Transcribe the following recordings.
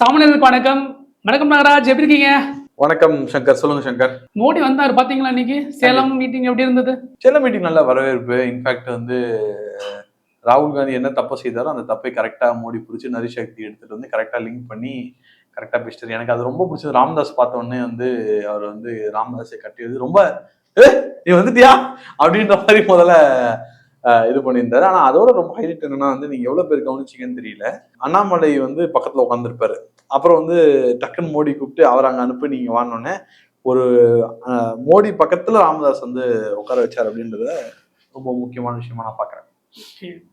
சாமானியர்களுக்கு வணக்கம். வணக்கம் நாகராஜ் எப்படி இருக்கீங்க? வணக்கம் சங்கர். சொல்லுங்க சங்கர். மோடி வந்தாரு பாத்தீங்களா இன்னைக்கு? சேலம் மீட்டிங் எப்படி இருந்தது? சென்னை மீட்டிங் நல்ல வரவேற்பு. இன்ஃபேக்ட் வந்து ராகுல் காந்தி என்ன தப்பு செய்தாரோ அந்த தப்பை கரெக்டா மோடி பிடிச்சி நரிசக்தி எடுத்துட்டு வந்து கரெக்டா லிங்க் பண்ணி கரெக்டா பேசிட்டாரு. எனக்கு அது ரொம்ப பிடிச்சது. ராமதாஸ் பார்த்த உடனே வந்து அவர் வந்து ராமதாஸை கட்டியது ரொம்ப "ஏ, நீ வந்துட்டியா? அப்படின்ற மாதிரி முதல்ல இது பண்ணியிருந்தாரு. ஆனா அதோட ரொம்ப ஹைலைட் என்னன்னா வந்து நீங்க எவ்வளவு பேர் கவனிச்சீங்கன்னு தெரியல. அண்ணாமலை வந்து பக்கத்துல உட்காந்துருப்பாரு அப்புறம் வந்து டக்குன்னு மோடி கூப்பிட்டு அவர் அங்க அனுப்பி நீங்க வாங்கினோடனே ஒரு மோடி பக்கத்துல ராமதாஸ் வந்து உட்கார வச்சார் அப்படின்றத ரொம்ப முக்கியமான விஷயமா நான் பாக்குறேன்.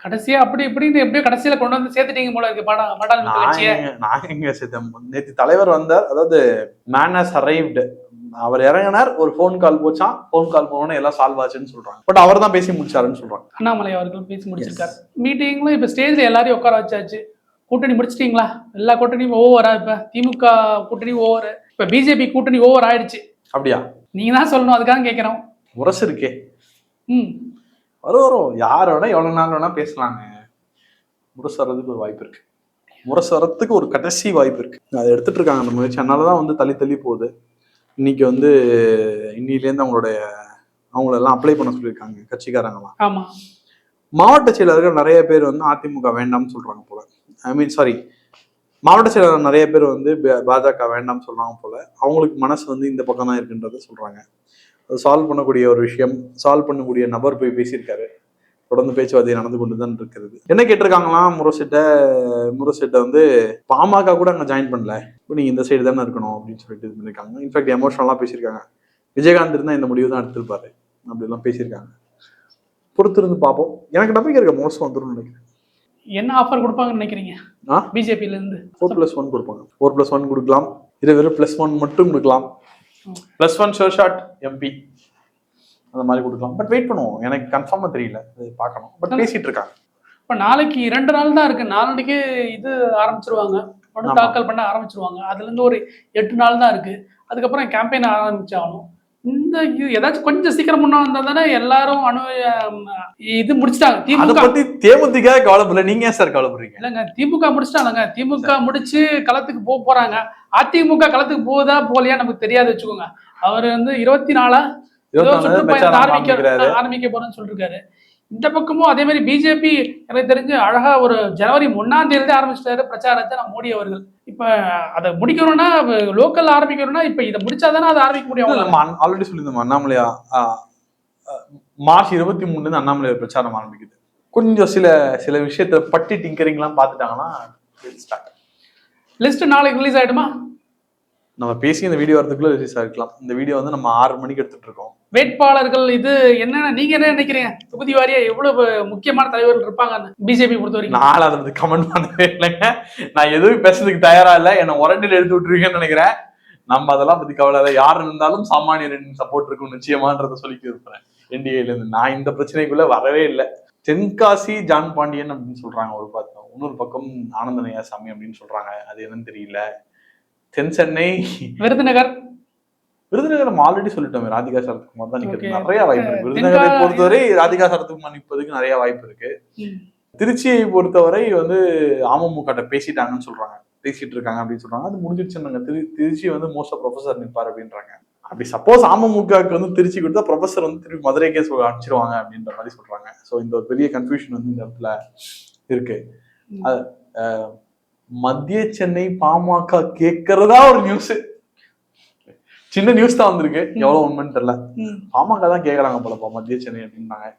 கடைசியா அப்படி இப்படின்னு எப்படியோ கடைசியில கொண்டு வந்து சேர்த்துட்டீங்க போல இருக்கு. பாடா மக்கள் நான் எங்க- சேர்த்தேன்? நேத்து தலைவர் வந்தார். அதாவது மேன் ஹஸ் அரைவ்டு அவர் இறங்கினார் ஒரு ஃபோன் கால் போச்சான் ஃபோன் கால் போனோன்னு எல்லாம் சால்வ் ஆச்சுன்னு சொல்றாங்க. பட் அவர் தான் பேசி முடிச்சாருன்னு சொல்றாங்க. அண்ணாமலை அவர்கள் பேசி முடிச்சிருக்காரு. மீட்டிங்ல இப்ப ஸ்டேஜ்ல எல்லாரையும் உட்கார வச்சாச்சு. கூட்டணி முடிச்சிட்டீங்களா? எல்லா கூட்டணியும் ஓவரா இப்ப? திமுக கூட்டணி ஓவர் இப்ப பிஜேபி கூட்டணி ஓவர் ஆயிடுச்சு. அப்படியா? நீங்க தான் சொல்லணும் அதுக்காக கேட்கிறோம் முரசு இருக்கே. ம். வரும் வரும். யாரோட எவ்வளவு நாள் வேணா பேசலாங்க. முரசு வர்றதுக்கு ஒரு வாய்ப்பு இருக்கு. முரசு வர்றதுக்கு ஒரு கடைசி வாய்ப்பு இருக்கு. அதை எடுத்துட்டு இருக்காங்க அந்த முயற்சி. அதனாலதான் வந்து தள்ளி தள்ளி போகுது. இன்னைக்கு வந்து இன்னிலேருந்து அவங்களுடைய அவங்களெல்லாம் அப்ளை பண்ண சொல்லியிருக்காங்க கட்சிக்காரங்களாம் ஆமா. மாவட்ட செயலர்கள் நிறைய பேர் வந்து அதிமுக வேண்டாம்னு சொல்றாங்க போல. ஐ மீன் சாரி மாவட்ட செயலர் நிறைய பேர் வந்து பாஜக வேண்டாம்னு சொல்றாங்க போல. அவங்களுக்கு மனசு வந்து இந்த பக்கம் தான் இருக்குன்றத சொல்றாங்க. அது சால்வ் பண்ணக்கூடிய ஒரு விஷயம் சால்வ் பண்ணக்கூடிய நபர் போய் பேசியிருக்காரு. தொடர்ந்து பேச்சுவார்த்தை நடந்து கொண்டு தான் இருக்கிறது. என்ன கேட்டிருக்காங்களாம் முரசிட்ட? முரசிட்ட வந்து பாமக கூட அங்க ஜாயின் பண்ணல. இப்போ நீங்க இந்த சைடு தானே இருக்கணும் அப்படின்னு சொல்லிட்டு இது பண்ணிருக்காங்க. இன்ஃபேக்ட் எமோஷனலாக பேசியிருக்காங்க. விஜயகாந்த் இருந்தா இந்த முடிவு தான் எடுத்திருப்பாரு. அப்படிலாம் பேசியிருக்காங்க. பொறுத்திருந்து பார்ப்போம். எனக்கு நம்பிக்கை இருக்க மோசம் வந்துடும் நினைக்கிறேன். என்ன ஆஃபர் கொடுப்பாங்கன்னு நினைக்கிறீங்க? ஆ? பிஜேபில இருந்து. ஃபோர் பிளஸ் ஒன் கொடுப்பாங்க. ஃபோர் பிளஸ் ஒன் கொடுக்கலாம். இது வெறும் பிளஸ் ஒன் மட்டும் கொடுக்கலாம். Plus one sure shot MP அந்த மாதிரி கொடுக்கலாம். பட் வெயிட் பண்ணுவோம். எனக்கு கன்ஃபார்மா தெரியல. அது பார்க்கணும். பட் பேசிட்டு இருக்காங்க இப்ப நாளைக்கு ரெண்டு நாள் தான் இருக்கு. நாளைக்கு இது ஆரம்பிச்சிருவாங்க. மனு. தாக்கல் பண்ண ஆரம்பிச்சிருவாங்க. அதுல இருந்து ஒரு எட்டு நாள் தான் இருக்கு. அதுக்கப்புறம் கேம்பெயின் ஆரம்பிச்சாகணும். இந்த ஏதாச்சும் கொஞ்சம் சீக்கிரம் முன்ன வந்தா தானே எல்லாரும் அணு இது முடிச்சிட்டாங்க. திமுக பத்தி தேமுதிக கவலைப்படல. நீங்க ஏன் சார் கவலைப்படுறீங்க? இல்லைங்க திமுக முடிச்சிட்டாங்க திமுக முடிச்சு களத்துக்கு போக போறாங்க. அதிமுக களத்துக்கு போகுதா போகலையா நமக்கு தெரியாது வச்சுக்கோங்க. அவர் வந்து இருபத்தி நாலா ஆரம்பிக்க போறேன்னு சொல்லிருக்காரு. இந்த பக்கமும் அதே மாதிரி பிஜேபி எனக்கு தெரிஞ்சு அழகா ஒரு ஜனவரி ஒன்னாம் தேதி ஆரம்பிச்சிட்டாரு. பிரச்சாரத்தை மோடி அவர்கள். இப்ப அதை முடிக்கணும்னா லோக்கல் ஆரம்பிக்கணும்னா இப்ப இதை முடிச்சாதானே அதை ஆரம்பிக்க முடியும். நம்ம ஆல்ரெடி சொல்லியிருந்தோம் அண்ணாமலையா மார்ச் இருபத்தி மூணுல இருந்து அண்ணாமலை பிரச்சாரம் ஆரம்பிக்குது. கொஞ்சம் சில சில விஷயத்த பட்டி டிங்கரிங்லாம் பார்த்துட்டாங்கன்னா start. லிஸ்ட் நாளைக்கு ரிலீஸ் ஆயிடுமா நம்ம பேசி இந்த வீடியோ வரதுக்குள்ள ரிலீஸ் ஆகிக்கலாம் இந்த வீடியோ வந்து நம்ம ஆறு மணிக்கு எடுத்துட்டு இருக்கோம். வேட்பாளர்கள் இது என்ன நீங்க என்ன நினைக்கிறீங்க? தொகுதி வாரியா எவ்வளவு முக்கியமான தலைவர்கள் இருப்பாங்க பிஜேபி பொறுத்த வரைக்கும் நான் அதை கமெண்ட் பண்ணவே இல்லைங்க. நான் எதுவும் பேசுறதுக்கு தயாரா இல்லை. என்னை உரண்டில் எடுத்து விட்டுருக்கேன்னு நினைக்கிறேன். நம்ம அதெல்லாம் பத்தி கவலை இல்லை. யார் இருந்தாலும் சாமானியரின் சப்போர்ட் இருக்கும் நிச்சயமான்றத சொல்லிக்க இருப்பேன். என்டிஏல இருந்து நான் இந்த பிரச்சனைக்குள்ள வரவே இல்லை. தென்காசி ஜான் பாண்டியன் அப்படின்னு சொல்றாங்க ஒரு பக்கம். இன்னொரு பக்கம் ஆனந்தனையா சாமி அப்படின்னு சொல்றாங்க. அது என்னன்னு தெரியல. தென் சென்னை விருதுநகர். விருதுநகர் நம்ம ஆல்ரெடி சொல்லிட்டோம் ராதிகா சரத்குமார் தான் நிக்கிறது. Okay. நிறைய வாய்ப்பு இருக்கு. விருதுநகரை பொறுத்தவரை ராதிகா சரத்குமார் நிற்பதுக்கு நிறைய வாய்ப்பு இருக்கு. திருச்சியை பொறுத்தவரை வந்து அமமுக பேசிட்டாங்கன்னு சொல்றாங்க. பேசிட்டு இருக்காங்க அப்படின்னு சொல்றாங்க. அது முடிஞ்சிருச்சுன்னாங்க திரு திருச்சி வந்து மோஸ்ட் ப்ரொஃபசர் நிற்பார் அப்படின்றாங்க. அப்படி சப்போஸ் அமமுகவுக்கு வந்து திருச்சி கொடுத்தா ப்ரொஃபசர் வந்து திருப்பி மதுரைக்கே சொல் அனுப்பிச்சிருவாங்க அப்படின்ற மாதிரி சொல்றாங்க. ஸோ இந்த ஒரு பெரிய கன்ஃபியூஷன் வந்து இந்த இடத்துல இருக்கு. மத்திய சென்னை பாமக கேட்கறதா ஒரு நியூஸ் சின்ன நியூஸ் தான் வந்திருக்கு. எவ்வளவு உண்மைன்னு தெரியல. பாமக தான் கேட்குறாங்க போலப்பா மத்திய சென்னை அப்படின்னாங்க.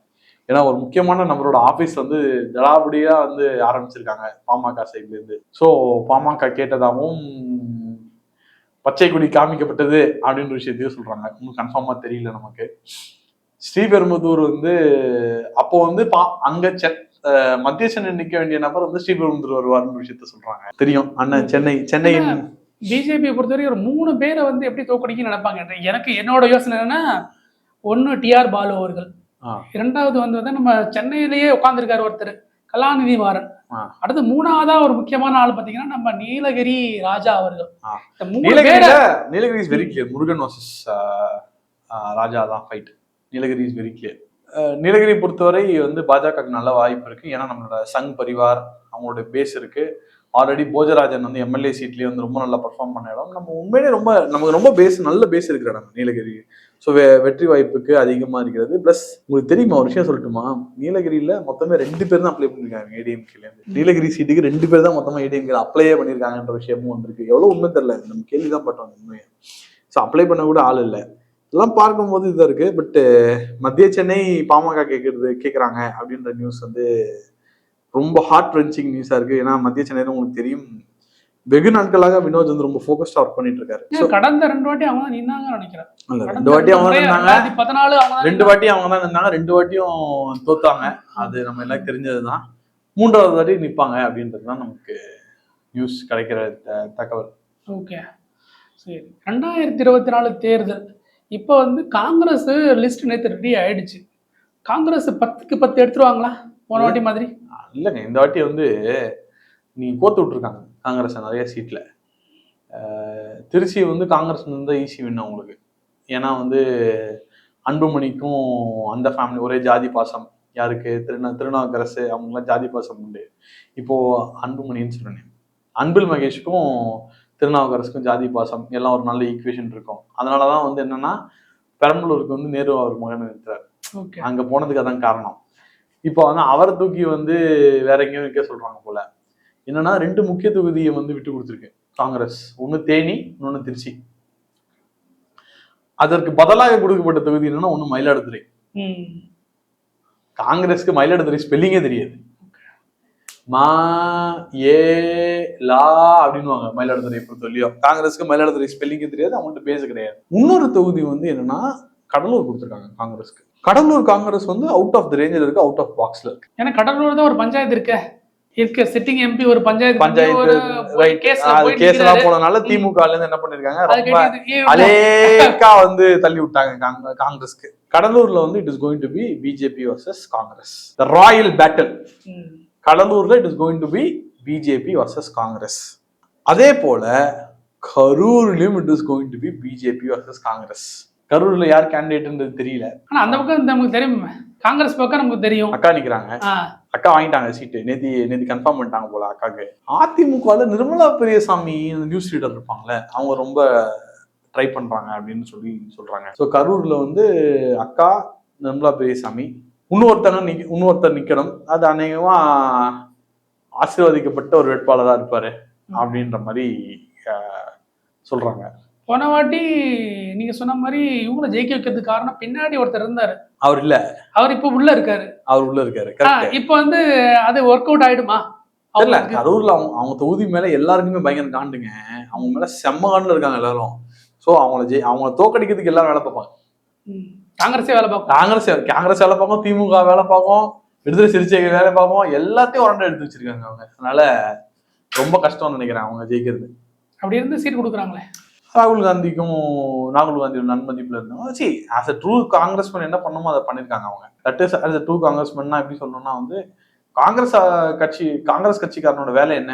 ஏன்னா ஒரு முக்கியமான நபரோட ஆபீஸ் வந்து ஜடாபடியா வந்து ஆரம்பிச்சிருக்காங்க பாமக சைட்ல இருந்து. ஸோ பாமக கேட்டதாகவும் பச்சை கொடி காமிக்கப்பட்டது அப்படின்ற விஷயத்தையும் சொல்றாங்க. இன்னும் கன்ஃபார்மா தெரியல நமக்கு. ஸ்ரீபெரும்புதூர் வந்து அப்போ வந்து பா அங்க மத்திய சென்னை நிக்க வேண்டிய நபர் வந்து ஸ்ரீபெரும்புதூர் வருவார்னு விஷயத்த சொல்றாங்க. தெரியும். அண்ணன் சென்னை சென்னையின் பிஜேபியை பொறுத்தவரை ஒரு மூணு பேரை வந்து எப்படி தோக்கடிக்க நினைப்பாங்க? எனக்கு என்னோட யோசனை என்னன்னா ஒன்னு டிஆர் பாலு அவர்கள். இரண்டாவது வந்து வந்து நம்ம சென்னையிலேயே உட்கார்ந்திருக்காரு ஒருத்தர் கலாநிதி மாறன். அடுத்து மூணாவதா ஒரு முக்கியமான ஆள் பாத்தீங்கன்னா நம்ம நீலகிரி ராஜா அவர்கள். Nilgiri is very clear Murugan versus Raja தான் fight Nilgiri is very clear Nilgiri பொறுத்தவரை வந்து பாஜகவுக்கு நல்ல வாய்ப்பு இருக்கு. ஏன்னா நம்மளோட சங் பரிவார் அவங்களோட பேஸ் இருக்கு. ஆல்ரெடி போஜராஜன் வந்து எம்எல்ஏ சீட்லயே வந்து ரொம்ப நல்லா பர்ஃபார்ம் பண்ண இடம். நம்ம உண்மையிலே ரொம்ப நமக்கு ரொம்ப பேஸ் நல்ல பேஸ் இருக்கிற இடம் நீலகிரி. ஸோ வெற்றி வாய்ப்புக்கு அதிகமா இருக்கிறது. ப்ளஸ் உங்களுக்கு தெரியுமா ஒரு விஷயம் சொல்லட்டுமா? நீலகிரியில மொத்தமே ரெண்டு பேர் தான் அப்ளை பண்ணிருக்காங்க ஏடிஎம்கேல நீலகிரி சீட்டுக்கு ரெண்டு பேர் தான் மொத்தமா ஏடிஎம்கே அப்ளையே பண்ணிருக்காங்கன்ற விஷயமும் வந்திருக்கு எவ்வளவு உண்மை தெரியல நம்ம கேள்விதான் பட்டோம் உண்மையை. ஸோ அப்ளை பண்ண கூட ஆள் இல்லை. இதெல்லாம் பார்க்கும்போது இதாக இருக்கு. பட் மத்திய சென்னை பாமக கேட்கறது கேட்குறாங்க அப்படின்ற நியூஸ் வந்து ரொம்ப ஹார்ட் ரென்ச்சிங் நியூஸாக இருக்கு. ஏன்னா மத்திய சென்னையில உங்களுக்கு தெரியும் வெகு நாட்களாக வினோத் வந்து ரொம்ப ஃபோக்கஸ்டா ஒர்க் பண்ணிட்டு இருக்காரு. கடந்த ரெண்டு வாட்டி அவங்க நின்னாங்க நினைக்கிறேன். ரெண்டு வாட்டி அவங்க இருந்தாங்க பதினாலு ரெண்டு வாட்டி அவங்க தான் இருந்தாங்க ரெண்டு வாட்டியும் தோத்தாங்க. அது நம்ம எல்லாம் தெரிஞ்சதுதான். மூன்றாவது வாட்டி நிப்பாங்க அப்படின்றது தான் நமக்கு நியூஸ் கிடைக்கிற தகவல். ஓகே சரி. ரெண்டாயிரத்தி இருபத்தி நாலு தேர்தல். இப்போ வந்து காங்கிரஸ் லிஸ்ட் நேற்று ரெடி ஆயிடுச்சு. காங்கிரஸ் பத்துக்கு பத்து எடுத்துருவாங்களா? போன வாட்டி மாதிரி? இல்லைங்க இந்த வாட்டி வந்து நீங்க கோத்து விட்டுருக்காங்க காங்கிரஸ் நிறைய சீட்ல அஹ், திருச்சி வந்து காங்கிரஸ் வந்து ஈஸி வின் அவங்களுக்கு. ஏன்னா வந்து அன்புமணிக்கும் அந்த ஃபேமிலி ஒரே ஜாதி பாசம். யாருக்கு? திருநா திருநாவுக்கரசு அவங்களாம் ஜாதி பாசம் உண்டு. இப்போ அன்புமணின்னு சொல்றேன் அன்பில் மகேஷுக்கும் திருநாவுக்கரசுக்கும் ஜாதி பாசம். எல்லாம் ஒரு நல்ல ஈக்குவேஷன் இருக்கும். அதனாலதான் வந்து என்னன்னா பெரம்பலூருக்கு வந்து நேரு அவர் மகன் இருக்கிறார் ஓகே. அங்க போனதுக்கு அதான் காரணம். இப்போ வந்து அவரை தூக்கி வந்து வேற எங்கேயும் வைக்க சொல்றாங்க போல. என்னன்னா ரெண்டு முக்கிய தொகுதியை வந்து விட்டு கொடுத்துருக்கு காங்கிரஸ். ஒன்னு தேனி இன்னொன்னு திருச்சி. அதற்கு பதிலாக கொடுக்கப்பட்ட தொகுதி என்னன்னா ஒண்ணு மயிலாடுதுறை. காங்கிரஸ்க்கு மயிலாடுதுறை ஸ்பெல்லிங்கே தெரியாது. மா ஏ லா அப்படின்னுவாங்க மயிலாடுதுறை பொறுத்தவரையும் காங்கிரஸ்க்கு மயிலாடுதுறை ஸ்பெல்லிங்கே தெரியாது அவங்கள்ட்ட பேச கிடையாது. இன்னொரு தொகுதி வந்து என்னன்னா கடலூர் கொடுத்துருக்காங்க காங்கிரஸ்க்கு. கடலூர் காங்கிரஸ் வந்து அவுட் ஆஃப் த ரேஞ்சில் இருக்கு அவுட் ஆஃப் பாக்ஸ்ல இருக்கு. ஏன்னா கடலூர் தான் ஒரு பஞ்சாயத்து இருக்க. இருக்க சிட்டிங் எம்பி ஒரு பஞ்சாயத்து பஞ்சாயத்து, கேஸ் எல்லாம். போனதுனால திமுக இருந்து என்ன பண்ணிருக்காங்க அலேக்கா வந்து தள்ளி விட்டாங்க காங்க- காங்கிரஸ்க்கு. கடலூர்ல வந்து it is going to be BJP versus Congress. Royal battle. கடலூர்ல it is going to be BJP versus Congress. அதே போல கரூர்லயும் it is going to be BJP versus Congress. கரூர்ல யார் கேண்டிடேட்ன்றது தெரியல. ஆனா அந்த பக்கம் நமக்கு தெரியும். காங்கிரஸ் பக்கம் நமக்கு தெரியும். அக்கா நிக்கிறாங்க. அக்கா வாங்கிட்டாங்க சீட்டு நேத்தி நேத்தி கன்ஃபார்ம் பண்ணிட்டாங்க போல அக்காக்கு. அதிமுகல நிர்மலா பெரியசாமி நியூஸ் ரீடர் இருப்பாங்கல்ல அவங்க ரொம்ப ட்ரை பண்றாங்க அப்படின்னு சொல்லி சொல்றாங்க. ஸோ கரூர்ல வந்து அக்கா நிர்மலா பெரியசாமி இன்னொருத்தங்க நிக்க இன்னொருத்தர் நிக்கணும். அது அநேகமா ஆசீர்வதிக்கப்பட்ட ஒரு வேட்பாளரா இருப்பாரு அப்படின்ற மாதிரி சொல்றாங்க. போன வாட்டி நீங்க சொன்ன மாதிரி இவங்கள ஜெயிக்க வைக்கிறதுக்கு காரணம் பின்னாடி ஒருத்தர் இருந்தாரு. அவர் இல்ல. அவர் இப்ப உள்ள இருக்காரு. அவர் உள்ள இருக்காரு. இப்ப வந்து அது ஒர்க் அவுட் ஆயிடுமா? இல்ல? கரூர்ல அவங்க அவங்க தொகுதி மேல எல்லாருக்குமே பயங்கர காண்டுங்க. அவங்க மேல செம்ம காண்டுல இருக்காங்க எல்லாரும். சோ அவங்கள ஜெய் அவங்கள தோக்கடிக்கிறதுக்கு எல்லாரும் வேலை பார்ப்பாங்க. காங்கிரஸே வேலை பார்க்கும். காங்கிரஸ் காங்கிரஸ் வேலை பார்க்கும் திமுக வேலை பார்க்கும் விடுதலை சிறுத்தைகள் வேலை பார்க்கும் எல்லாத்தையும் உரண்டை எடுத்து வச்சிருக்காங்க அவங்க. அதனால ரொம்ப கஷ்டம்னு நினைக்கிறேன் அவங்க ஜெயிக்கிறது. அப்படி இருந்து சீட் கொடுக்குறாங்களே. ராகுல் காந்திக்கும் ராகுல் காந்தி நன்மதிப்புல இருந்தவங்க. See as a true Congressman என்ன பண்ணுமோ அதை பண்ணிருக்காங்க அவங்க. That is as a true காங்கிரஸ்மேன்னா எப்படி சொல்லணும்னா வந்து காங்கிரஸ் கட்சி காங்கிரஸ் கட்சிக்காரனோட வேலை என்ன?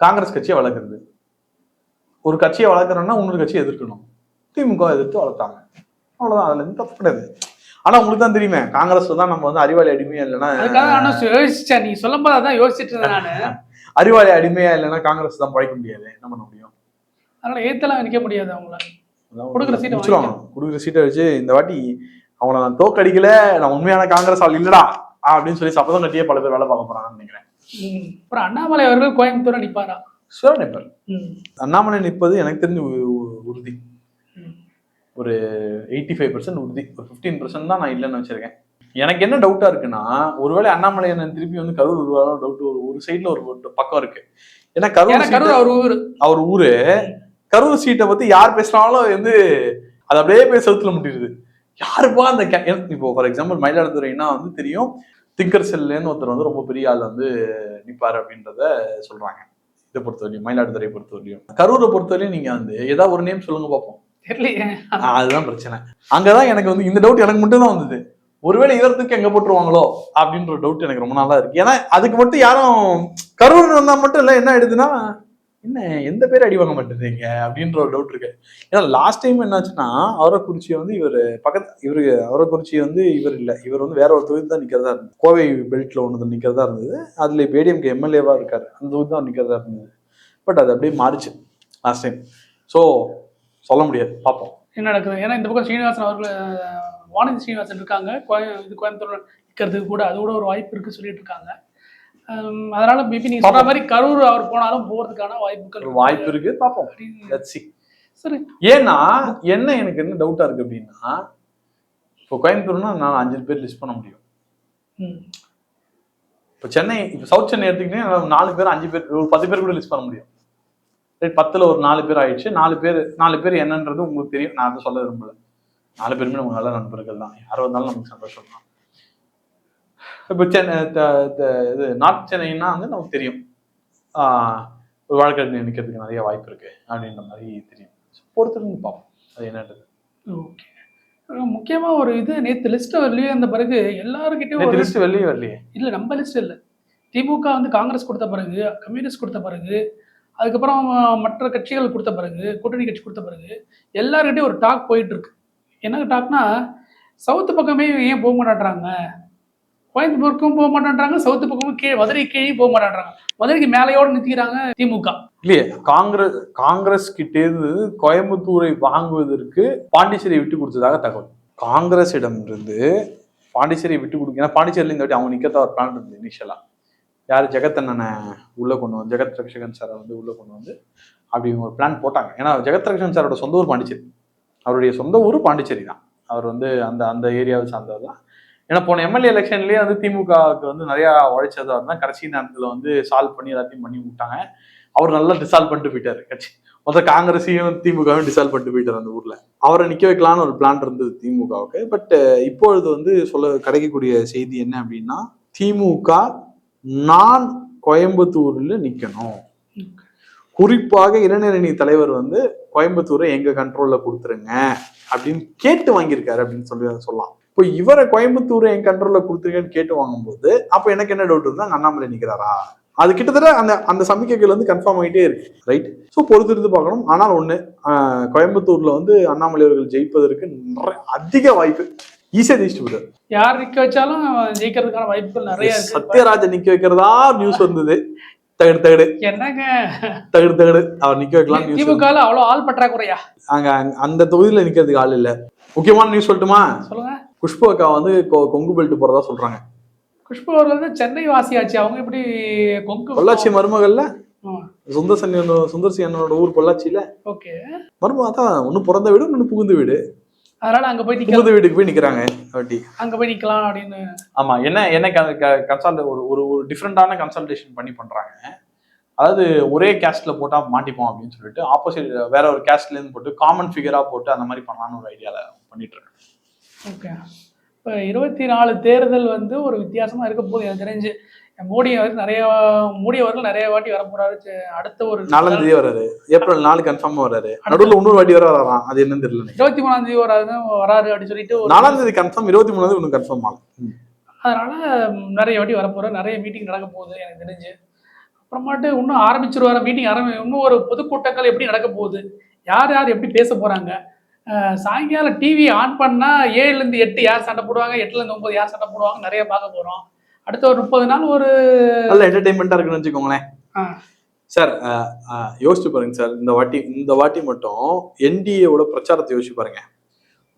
காங்கிரஸ் கட்சியை வளர்க்குறது. ஒரு கட்சியை வளர்க்குறோம்னா இன்னொரு கட்சியை எதிர்க்கணும். திமுக எதிர்த்து வளர்த்தாங்க. அவ்வளவுதான். அதுல இருந்து தப்பு கிடையாது. ஆனா உங்களுக்கு தான் தெரியுமே காங்கிரஸ் தான் நம்ம வந்து அறிவாளி அடிமையா இல்லைன்னா யோசிச்சேன். நீ சொல்லும் போது அதான் யோசிச்சுட்டு இருந்தேன் நானு. அறிவாளி அடிமையா இல்லைன்னா காங்கிரஸ் தான் பழைக்க முடியாது. என்ன பண்ண முடியும்? அதனால ஏத்தெல்லாம் நிக்க முடியாது அவங்கள. கொடுக்குற சீட்டை. கொடுக்குற சீட்டை வச்சு இந்த வாட்டி அவங்கள நான் தோக்கடிக்கல நான் உண்மையான காங்கிரஸ் ஆள் இல்லடா அப்படின்னு சொல்லி சபதம் கட்டியே பல பேர் வேலை பார்க்க போறாங்கன்னு நினைக்கிறேன். அப்புறம் அண்ணாமலை அவர்கள் கோயம்புத்தூர் நிப்பாரா? சிவனிப்பர் ம். அண்ணாமலை நிற்பது எனக்கு தெரிஞ்சு உறுதி. ஒரு எயிட்டி ஃபைவ் பர்சன்ட் உறுதி. ஒரு ஃபிஃப்டீன் பர்சன்ட் தான் நான் இல்லைன்னு வச்சிருக்கேன். எனக்கு என்ன டவுட்டா இருக்குன்னா ஒருவேளை அண்ணாமலை என்ன திருப்பி வந்து கரூர் உருவாக டவுட் ஒரு ஒரு சைடுல ஒரு பக்கம் இருக்கு. ஏன்னா கரூர் கரூர் அவர் ஊரு. அவர் ஊரு. கரூர் சீட்டை பத்தி யார் பேசினாலும் வந்து அது அப்படியே போய் செவுத்துல முட்டிடுது. யாருப்பா அந்த இப்போ ஃபார் எக்ஸாம்பிள் மயிலாடுதுறைனா வந்து தெரியும் திங்கர் செல்லேன்னு ஒருத்தர் வந்து ரொம்ப பெரிய ஆள் வந்து நிப்பாரு அப்படின்றத சொல்றாங்க. இதை பொறுத்தவரையும் மயிலாடுதுறை பொறுத்தவரையும் கரூரை பொறுத்தவரையும் நீங்க வந்து ஏதாவது ஒரு நேம் சொல்லுங்க பார்ப்போம். அதுதான் பிரச்சனை. அங்கதான் எனக்கு வந்து இந்த டவுட் எனக்கு மட்டும் தான் வந்தது. ஒருவேளை இதற்கு எங்க போட்டுருவாங்களோ அப்படின்ற டவுட் எனக்கு ரொம்ப நாளா இருக்கு. ஏன்னா அதுக்கு மட்டும் யாரும் கரூர் வந்தா மட்டும் இல்ல என்ன ஆயிடுதுன்னா என்ன எந்த பேர் அடி வாங்க மாட்டேறீங்க அப்படின்ற ஒரு டவுட் இருக்கு. ஏன்னா லாஸ்ட் டைம் என்னாச்சுன்னா அவரக்குறிச்சியை வந்து இவர் பக்கத்து இவரு அவரக்குறிச்சி வந்து இவர் இல்லை. இவர் வந்து வேற ஒரு தொகுதி தான் நிற்கிறதா இருந்தது. கோவை பெல்ட்ல ஒன்று நிற்கிறதா இருந்தது. அதில் இப்போ ஏடிஎம்கே எம்எல்ஏவா இருக்காரு. அந்த தொகுதி தான் நிற்கிறதா இருந்தது. பட் அது அப்படியே மாறிச்சு லாஸ்ட் டைம் ஸோ சொல்ல முடியாது. பார்ப்போம். என்ன நடக்குது? ஏன்னா இந்த பக்கம் ஸ்ரீனிவாசன் அவர்கள் வானதி ஸ்ரீனிவாசன் இருக்காங்க. கோயம் இது கோயம்புத்தூர் நிற்கிறதுக்கு கூட அது கூட ஒரு வாய்ப்பு இருக்குன்னு சொல்லிட்டு இருக்காங்க. அதனால மேபி நீங்க சொல்ற மாதிரி கரூர் அவர் போனாலும் போறதுக்கான வாய்ப்புகள் வாய்ப்பு இருக்கு. பார்ப்போம். சரி. ஏன்னா என்ன எனக்கு என்ன டவுட்டா இருக்கு அப்படின்னா இப்போ கோயம்புத்தூர்னா நான் அஞ்சு பேர் லிஸ்ட் பண்ண முடியும். இப்போ சென்னை இப்போ சவுத் சென்னை எடுத்துக்கிட்டீங்கன்னா நாலு பேர் அஞ்சு பேர் ஒரு பத்து பேர் கூட லிஸ்ட் பண்ண முடியும். ரைட் பத்துல ஒரு நாலு பேர் ஆயிடுச்சு. நாலு பேர் நாலு பேர் என்னன்றது உங்களுக்கு தெரியும். நான் அதை சொல்ல விரும்பல. நாலு பேருமே நமக்கு நல்ல நண்பர்கள் தான். யார் வந்தாலும் நமக்கு சந்தோஷம் தான் இப்போ சென்னை இது நார்த் சென்னைன்னா வந்து நமக்கு தெரியும். ஒரு வழக்கறிஞர் நிற்கிறதுக்கு நிறைய வாய்ப்பு இருக்கு அப்படின்ற மாதிரி தெரியும். பொறுத்திருந்து பார்ப்போம். அது என்னன்றது. ஓகே முக்கியமா ஒரு இது நேத்து லிஸ்ட் வெளியே வந்த பிறகு எல்லாருக்கிட்டையும் லிஸ்ட் வெளியே வரலையே? இல்ல நம்ம லிஸ்ட் இல்ல. திமுக வந்து காங்கிரஸ் கொடுத்த பிறகு கம்யூனிஸ்ட் கொடுத்த பிறகு அதுக்கப்புறம் மற்ற கட்சிகள் கொடுத்த பிறகு கூட்டணி கட்சி கொடுத்த பிறகு எல்லாருக்கிட்டையும் ஒரு டாக் போயிட்டு இருக்கு. என்ன டாக்னா சவுத்து பக்கமே ஏன் போக கோயம்புத்தூருக்கும் போக மாட்டேன்றாங்க சவுத்து பக்கமும் கீழே மதுரை கீழே போக மாட்டேன்றாங்க. மதுரைக்கு மேலையோடு நிற்கிறாங்க திமுக. இல்லையே காங்கிரஸ் காங்கிரஸ் கிட்டே இருந்து கோயம்புத்தூரை வாங்குவதற்கு பாண்டிச்சேரியை விட்டு கொடுத்ததாக தகவல். காங்கிரஸிடம் இருந்து பாண்டிச்சேரியை விட்டு கொடுக்க ஏன்னா பாண்டிச்சேரியில் இந்த வாட்டி அவங்க நிக்கத்தா ஒரு பிளான் இருந்தது இனிஷியலாக யார் ஜெகத் அண்ணனை உள்ளே கொண்டு வந்து ஜெகத் ரக்ஷகன் சாரை வந்து உள்ளே கொண்டு வந்து அப்படி ஒரு பிளான் போட்டாங்க. ஏன்னா ஜெகத் ரக்ஷகன் சாரோட சொந்த ஊர் பாண்டிச்சேரி. அவருடைய சொந்த ஊர் பாண்டிச்சேரி தான். அவர் வந்து அந்த அந்த ஏரியாவை சார்ந்தவர் தான். ஏன்னா போன எம்எல்ஏ எலெக்ஷன்லேயே வந்து திமுகவுக்கு வந்து நிறையா உழைச்சதா இருந்தால் கடைசி நேரத்தில் வந்து சால்வ் பண்ணி எல்லாத்தையும் பண்ணி விட்டாங்க. அவர் நல்லா டிசால்வ் பண்ணிட்டு போயிட்டாரு. கட்சி. மொத்த காங்கிரஸையும் திமுகவும் டிசால்வ் பண்ணிட்டு போயிட்டாரு அந்த ஊர்ல. அவரை நிக்க வைக்கலான்னு ஒரு பிளான் இருந்தது திமுகவுக்கு. பட் இப்பொழுது வந்து சொல்ல கிடைக்கக்கூடிய செய்தி என்ன அப்படின்னா திமுக நான் கோயம்புத்தூர்ல நிக்கணும். குறிப்பாக இளைஞரணி தலைவர் வந்து கோயம்புத்தூரை எங்க கண்ட்ரோல்ல கொடுத்துருங்க அப்படின்னு கேட்டு வாங்கியிருக்காரு அப்படின்னு சொல்லி அதை சொல்லலாம். இப்போ இவரை கோயம்புத்தூரை என் கண்ட்ரோல்ல கொடுத்துருங்கன்னு கேட்டு வாங்கும்போது அப்ப எனக்கு என்ன டவுட் இருந்தா அண்ணாமலை நிக்கிறாரா? அது கிட்டத்தட்ட அந்த அந்த சமிக்கைகள் வந்து கன்ஃபார்ம் ஆகிட்டே இருக்கு. ரைட் ஸோ பொறுத்திருந்து பார்க்கணும். ஆனால் ஒன்று கோயம்புத்தூர்ல வந்து அண்ணாமலை அவர்கள் ஜெயிப்பதற்கு நிறைய அதிக வாய்ப்பு. ஈஸியாக ஜெயிச்சுட்டு விடுவார் யார் நிக்க வச்சாலும் ஜெயிக்கிறதுக்கான வாய்ப்புகள் நிறைய சத்யராஜ நிக்க வைக்கிறதா நியூஸ் வந்தது. தகடு தகடு. என்னங்க? தகடு தகடு. அவர் நிக்க வைக்கலாம் திமுக அவ்வளவு ஆள் பற்றாக்குறையா? அங்க- அந்த தொகுதியில நிக்கிறதுக்கு ஆள் இல்ல. முக்கியமான நியூஸ் சொல்லட்டுமா? சொல்லுங்க. குஷ்பு அக்கா வந்து கொ- கொங்கு பெல்ட் போறதா சொல்றாங்க. குஷ்பு அவர்கள் வந்து சென்னை வாசியாச்சு. அவங்க எப்படி கொங்கு பொள்ளாச்சி மருமகள்ல. சுந்தர் சன் சுந்தர் சி அண்ணனோட ஊர் பொள்ளாச்சியில. ஓகே. மருமக தான் ஒண்ணு பிறந்த வீடு ஒண்ணு புகுந்த வீடு. அதனால அங்க போய் புகுந்த வீட்டுக்கு போய் நிக்கிறாங்க வட்டி அங்க போய் நிக்கலாம் அப்படின்னு. ஆமா என்ன என்ன கன்சல்ட் ஒரு ஒரு ஒரு டிஃப்ரெண்டான கன்சல்டேஷன் பண்ணி பண்றாங்க. அதாவது ஒரே கேஸ்ட்ல போட்டா மாட்டிப்போம் அப்படின்னு சொல்லிட்டு ஆப்போசிட் வேற ஒரு கேஸ்ட்ல இருந்து போட்டு காமன் ஃபிகரா போட்டு அந்த மாதிரி பண்ணலாம்னு ஒரு ஐடியால பண்ணிட்டு இருக்காங்க. ஓகே இப்போ இருபத்தி நாலு தேர்தல் வந்து ஒரு வித்தியாசமா இருக்க போகுது. எனக்கு தெரிஞ்சு மோடி அவர் நிறைய மோடி அவர்கள் நிறைய வாட்டி வர போறாரு. அடுத்த ஒரு நாலாம் தேதி வராரு ஏப்ரல் நாலு கன்ஃபார்மா வராரு நடுவுல இன்னொரு வாட்டி வர வரான் அது என்னன்னு தெரியல இருபத்தி மூணாம் தேதி வராது வராரு அப்படின்னு சொல்லிட்டு ஒரு நாலாம் தேதி கன்ஃபார்ம் இருபத்தி மூணாவது ஒன்று கன்ஃபார்ம் ஆகும் அதனால நிறைய வாட்டி வரப்போற நிறைய மீட்டிங் நடக்க போகுது எனக்கு தெரிஞ்சு. அப்புறமாட்டு இன்னும் ஆரம்பிச்சிருவார மீட்டிங் ஆரம்பி இன்னும் ஒரு பொதுக்கூட்டங்கள் எப்படி நடக்க போகுது? யார் யார் எப்படி பேச போறாங்க? அஹ், சாயங்காலம் டிவி ஆன் பண்ணா ஏழுல இருந்து எட்டு யார் சண்டை போடுவாங்க? எட்டுல இருந்து ஒன்பது யார் சண்டை போடுவாங்க நிறைய பார்க்க போறோம். அடுத்த ஒரு முப்பது நாள் ஒரு நல்ல என்டர்டைன்மெண்ட்டாக இருக்குன்னு வச்சுக்கோங்களேன். சார் யோசிச்சு பாருங்க சார். இந்த வாட்டி இந்த வாட்டி மட்டும் என்டிஏவோட பிரச்சாரத்தை யோசிச்சு பாருங்க.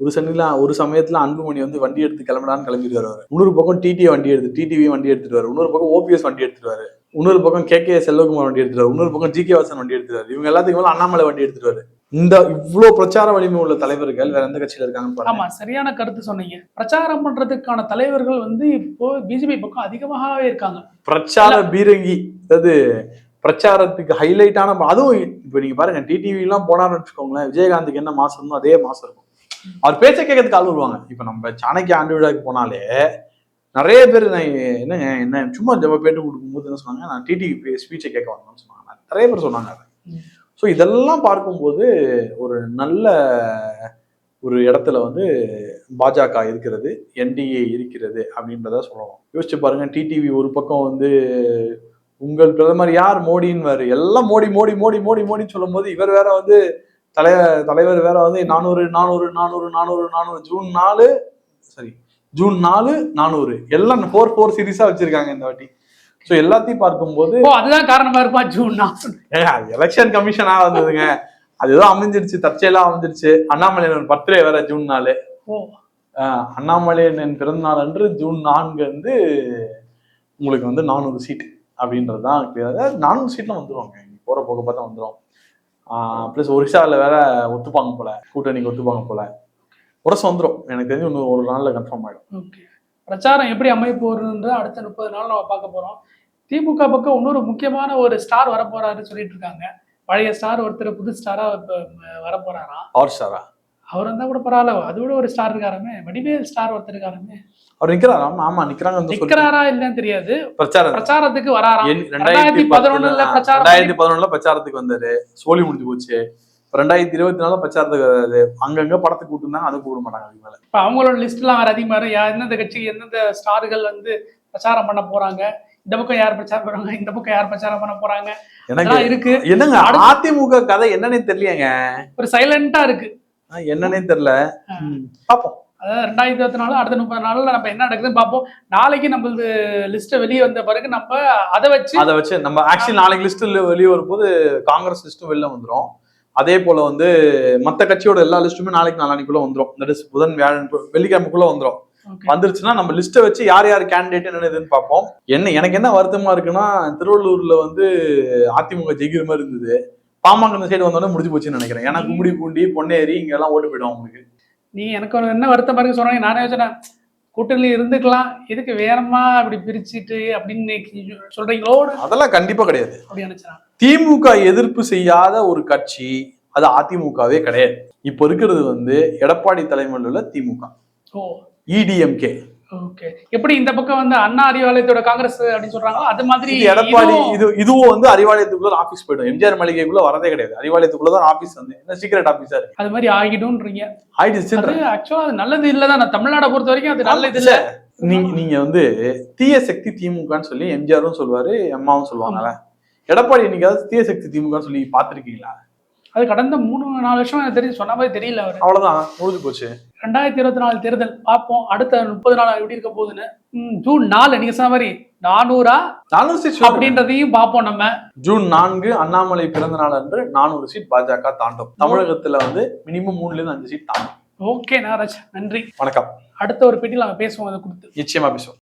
ஒரு சனில ஒரு சமயத்துல அன்புமணி வந்து வண்டி எடுத்து கிளம்பிடான்னு கிளம்பிடுவாரு. இன்னொரு பக்கம் டிடிஏ வண்டி எடுத்து டிடிவி வண்டி எடுத்துட்டு இன்னொரு பக்கம் ஓபிஎஸ் வண்டி எடுத்துட்டு இன்னொரு பக்கம் கே கே செல்வகுமார் வண்டி எடுத்துட்டு இன்னொரு பக்கம் ஜி கே வாசன் வண்டி எடுத்துட்டு இவங்க எல்லாத்துக்கும் மேல அண்ணாமலை வண்டி எடுத்துட்டு இந்த இவ்ளோ பிரச்சார வலிமை உள்ள தலைவர்கள் வேற எந்த கட்சியில இருக்காங்கன்னு பாருங்க. ஆமா சரியான கருத்து சொன்னீங்க. பிரச்சாரம் பண்றதுக்கான தலைவர்கள் வந்து இப்போ பிஜேபி பக்கம் அதிகமாகவே இருக்காங்க. பிரச்சார பீரங்கி அதாவது பிரச்சாரத்துக்கு ஹைலைட்டான அதுவும் இப்ப நீங்க பாருங்க டிடிவி எல்லாம் போனான்னு வச்சுக்கோங்களேன் விஜயகாந்துக்கு என்ன மாசம் இருந்தோ அதே மாசம் இருக்கும். அவர் பேச்ச கேட்கறதுக்கு ஆள் வருவாங்க. இப்ப நம்ம சாணக்கிய ஆண்டு விழாக்கு போனாலே நிறைய பேர் நான் என்னங்க என்ன சும்மா ஜப பேட்டு கொடுக்கும்போது என்ன சொன்னாங்க நான் டிடிவி ஸ்பீச்சை கேட்க வந்தேன்னு சொன்னாங்க. நிறைய பேர் சொன்னாங்க. ஸோ இதெல்லாம் பார்க்கும்போது ஒரு நல்ல ஒரு இடத்துல வந்து பாஜக இருக்கிறது என்டிஏ இருக்கிறது அப்படின்றத சொல்லணும் யோசிச்சு பாருங்க டிடிவி ஒரு பக்கம் வந்து உங்கள் பிரதமர் யார்? மோடின்னு எல்லாம் மோடி மோடி மோடி மோடி மோடின்னு சொல்லும் போது இவர் வேற வந்து தலை தலைவர் வேற வந்து நானூறு நானூறு நானூறு நானூறு நானூறு ஜூன் நாலு சரி ஜூன் நாலு நானூறு. எல்லாம் ஃபோர் ஃபோர் சீரீஸா வச்சிருக்காங்க இந்த வாட்டி. ஸோ எல்லாத்தையும் பார்க்கும்போது ஓ அதுதான் காரணமா இருப்பா ஜூன் நான் எலெக்ஷன் கமிஷனா வந்ததுங்க. அது ஏதோ அமைஞ்சிருச்சு தற்செயலா அமைஞ்சிருச்சு. அண்ணாமலையின் பர்த்டே வேற ஜூன் நாலு அண்ணாமலையின் பிறந்த நாள் அன்று ஜூன் நான்கு வந்து உங்களுக்கு வந்து நானூறு சீட் அப்படின்றது தான் கிளியர் நானூறு சீட்லாம் வந்துருவாங்க. போற போக பார்த்தா வந்துடும் ப்ளஸ் ஒரிசாவில் வேற ஒத்துப்பாங்க போல. கூட்டணிக்கு ஒத்துப்பாங்க போல. உரசு வந்துடும் எனக்கு தெரிஞ்சு இன்னும் ஒரு நாள்ல கன்ஃபார்ம் ஆயிடும். ஓகே பிரச்சாரம் எப்படி அமைய போகுதுன்ற அடுத்த முப்பது நாள் நம்ம பார்க்க போறோம். திமுக பக்கம் இன்னொரு முக்கியமான ஒரு ஸ்டார் வரப்போறாருன்னு சொல்லிட்டு இருக்காங்க. பழைய ஸ்டார் ஒருத்தர் புது ஸ்டாரா வரப்போறாராம் அவர் சாரா அவர் இருந்தா கூட பரவாயில்ல. அதை விட ஒரு ஸ்டார் இருக்காருமே. வடிவேல் ஸ்டார் ஒருத்தர் இருக்காருமே. அவர் நிக்கிறாரா? ஆமா, நிக்கிறாங்க நிக்கிறாரா இல்லன்னு தெரியாது. பிரச்சாரம் பிரச்சாரத்துக்கு வராராம். என் ரெண்டாயிரத்தி பதினொண்ணுல பிரச்சாரம் ரெண்டாயிரத்தி பதினொன்னுல பிரச்சாரத்துக்கு வந்தாரு. சோழி முடிஞ்சு போச்சு. ரெண்டாயிரத்தி இருபத்தி நாலுல பிரச்சாரத்துக்கு அங்கங்க படத்துக்கு கூப்பிட்டு அது கூப்பிட மாட்டாங்க அதுக்கு மேல. இப்ப அவங்களோட லிஸ்ட் எல்லாம் வேற அதிகமா இருக்கு. யா- எந்தெந்த கட்சி எந்தெந்த ஸ்டார்கள் வந்து பிரச்சாரம் பண்ண போறாங்க இந்த பக்கம் யார் பிரச்சாரம் பண்ணுவாங்க இந்த பக்கம் யார் பிரச்சாரம் பண்ண போறாங்க எனக்கு இருக்கு. என்னங்க அதிமுக கதை என்னன்னே தெரியலையேங்க. ஒரு சைலண்டா இருக்கு. என்னன்னே தெரியல. பாப்போம். அதாவது ரெண்டாயிரத்தி இருபத்தி நாலு அடுத்த முப்பது நாள்ல நம்ம என்ன நடக்குதுன்னு பார்ப்போம் நாளைக்கு நம்மளது லிஸ்ட் வெளியே வந்த பிறகு நம்ம அதை வச்சு அதை வச்சு நம்ம ஆக்சுவலி நாளைக்கு லிஸ்ட் வெளியே வரும்போது காங்கிரஸ் லிஸ்ட்டும் வெளில வந்துரும். அதே போல வந்து மத்த கட்சியோட எல்லா லிஸ்ட்டுமே நாளைக்கு நாளானிக்குள்ள வந்துரும். தட் இஸ் புதன் வியாழன் வெள்ளிக்கிழமைக்குள்ள வந்துரும். Okay. வந்துருச்சுன்னா நம்ம லிஸ்ட்டை வச்சு யார் யார் கேண்டிடேட் என்னதுன்னு பார்ப்போம். என்ன எனக்கு என்ன வருத்தமா இருக்குன்னா திருவள்ளூர்ல வந்து அதிமுக ஜெயிக்கிற மாதிரி இருந்தது. பாமக இந்த சைடு வந்தோடனே முடிஞ்சு போச்சுன்னு நினைக்கிறேன். ஏன்னா கும்மிடி பூண்டி பொன்னேரி இங்க எல்லாம் ஓட்டு போயிடும் அவங்களுக்கு நீ எனக்கு என்ன வருத்தம் இருக்கு சொன்னாங்க நானே யோசனை கூட்டணி இருந்துக்கலாம். இதுக்கு வேறமா இப்படி பிரிச்சுட்டு அப்படின்னு சொல்றீங்களோ அதெல்லாம் கண்டிப்பா கிடையாது. அப்படி திமுக எதிர்ப்பு செய்யாத ஒரு கட்சி அது அதிமுகவே கிடையாது. இப்போ இருக்கிறது வந்து எடப்பாடி தலைமையில் உள்ள திமுக இடிஎம்கே. ஓகே எப்படி இந்த பக்கம் வந்து அண்ணா அறிவாலயத்தோட காங்கிரஸ் அப்படின்னு சொல்றாங்களோ அது மாதிரி எடப்பாடி இது இதுவும் வந்து அறிவாலயத்துக்குள்ள ஆபீஸ் போயிடும். எம்ஜிஆர் மளிகைக்குள்ள வரதே கிடையாது. அறிவாலயத்துக்குள்ள தான் ஆபீஸ் வந்து. என்ன சீக்கிரட் ஆபீஸா இருக்கு? அது மாதிரி ஆகிடும்ன்றீங்க. ஆயிடுச்சு ஆக்சுவலா அது நல்லது இல்லதான் நான் தமிழ்நாடை பொறுத்த வரைக்கும் அது நல்லது இல்ல. நீங்க நீங்க வந்து தீய சக்தி திமுகன்னு சொல்லி எம்ஜிஆரும் சொல்லுவாரு அம்மாவும் சொல்லுவாங்கல்ல. எடப்பாடி என்னைக்காவது தீய சக்தி திமுகன்னு சொல்லி பாத்திருக்கீங்களா அது கடந்த மூணு நாலு வருஷம் எனக்கு தெரிஞ்சு சொன்ன மாதிரி தெரியல அவர். அவ்வளவுதான் முடிஞ்சு போச்சு. ரெண்டாயிரத்தி இருபத்தி நாலு தேர்தல் பார்ப்போம் அடுத்த முப்பது நாள் எப்படி இருக்க போகுதுன்னு. ஜூன் நாலு நீங்க சொன்ன மாதிரி நானூறா நானூறு சீட். அப்படின்றதையும் பார்ப்போம் நம்ம. ஜூன் நான்கு அண்ணாமலை பிறந்த நாள் அன்று நானூறு சீட் பாஜக தாண்டும். தமிழகத்துல வந்து மினிமம் மூணுல இருந்து அஞ்சு சீட் தாண்டும். ஓகே நாராஜ் நன்றி. வணக்கம். அடுத்த ஒரு பெட்டியில் நம்ம பேசுவோம் அதை கொடுத்து. நிச்சயமா பேசுவோம்.